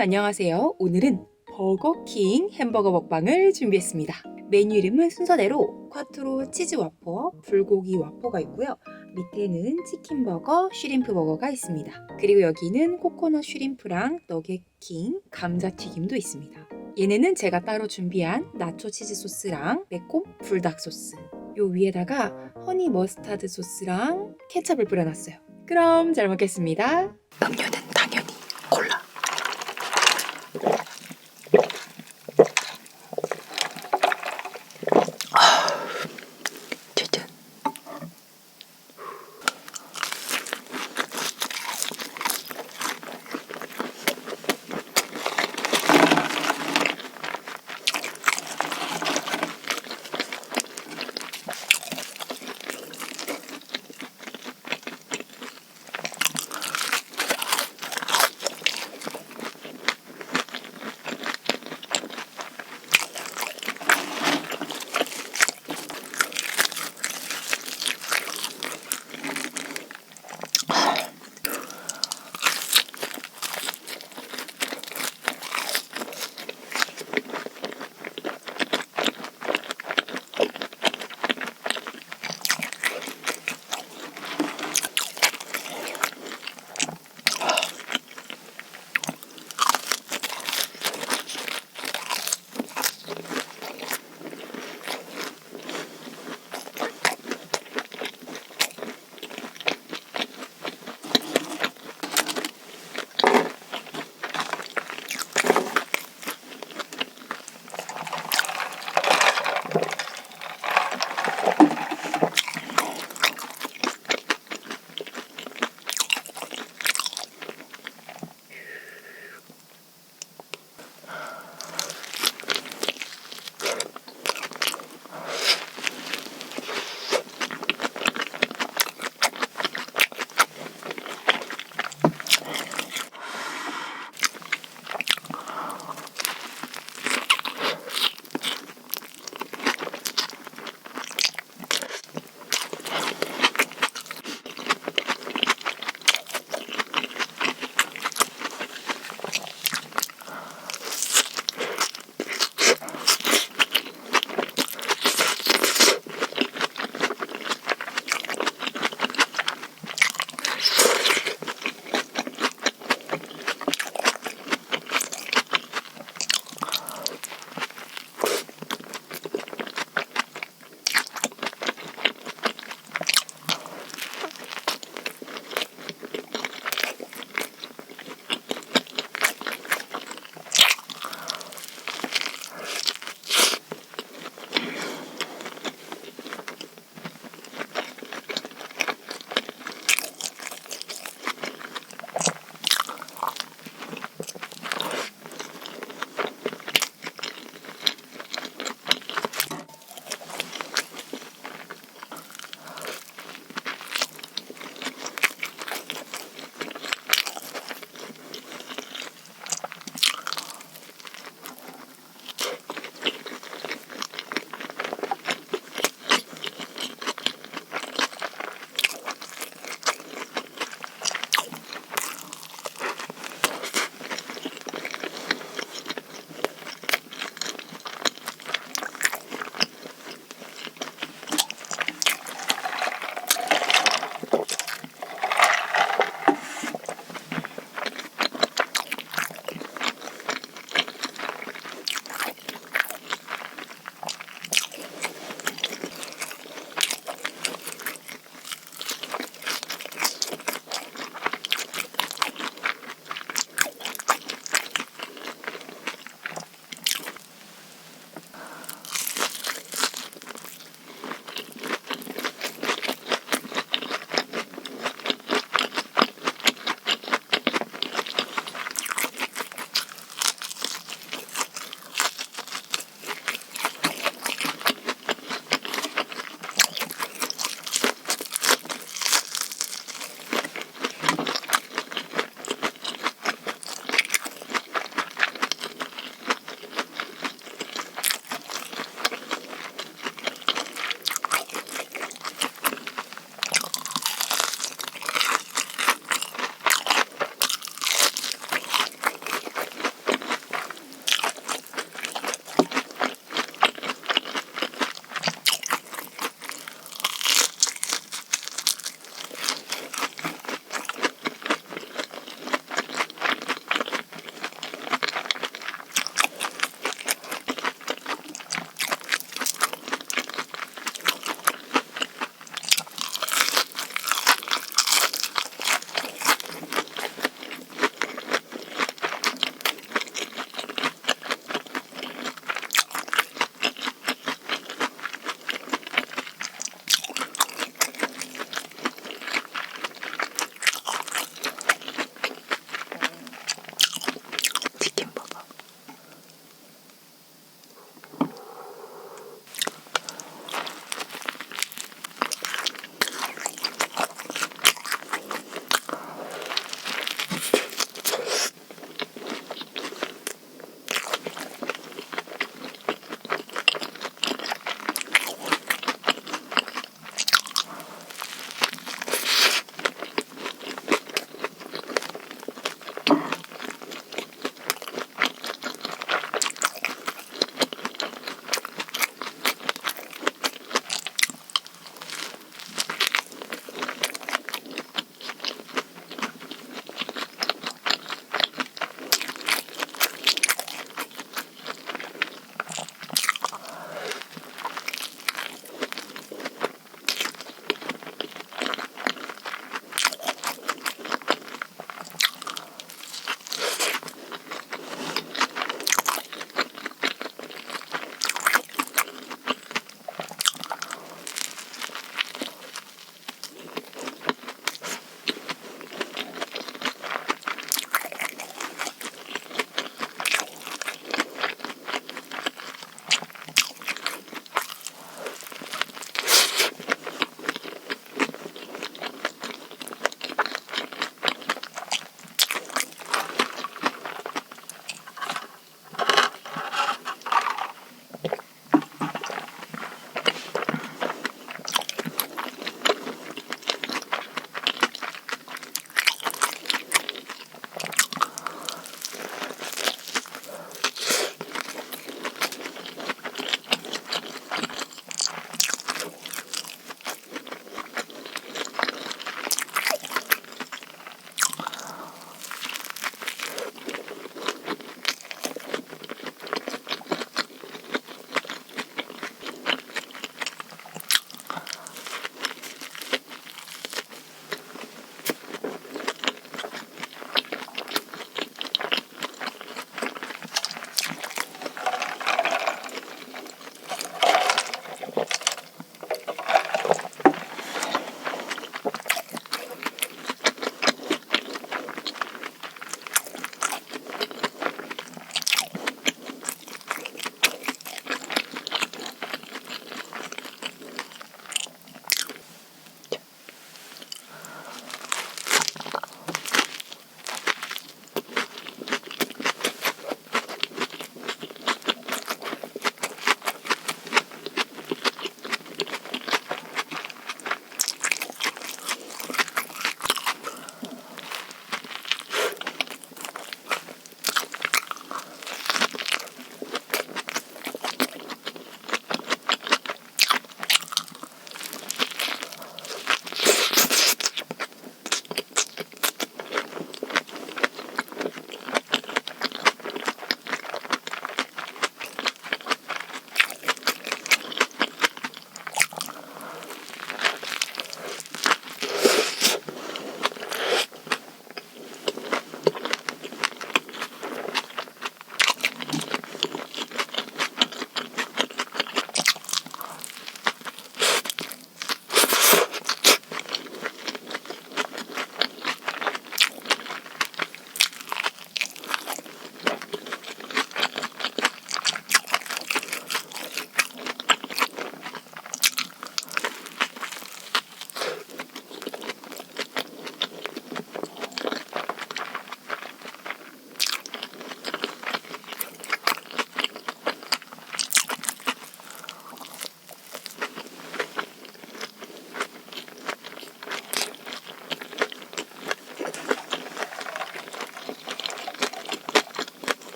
여러분 안녕하세요. 오늘은 버거킹 햄버거 먹방을 준비했습니다. 메뉴 이름은 순서대로 쿼트로 치즈 와퍼, 불고기 와퍼가 있고요. 밑에는 치킨 버거, 쉬림프 버거가 있습니다. 그리고 여기는 코코넛 쉬림프랑 너겟킹, 감자튀김도 있습니다. 얘네는 제가 따로 준비한 나초 치즈 소스랑 매콤 불닭 소스. 요 위에다가 허니 머스타드 소스랑 케첩을 뿌려놨어요. 그럼 잘 먹겠습니다. 음료는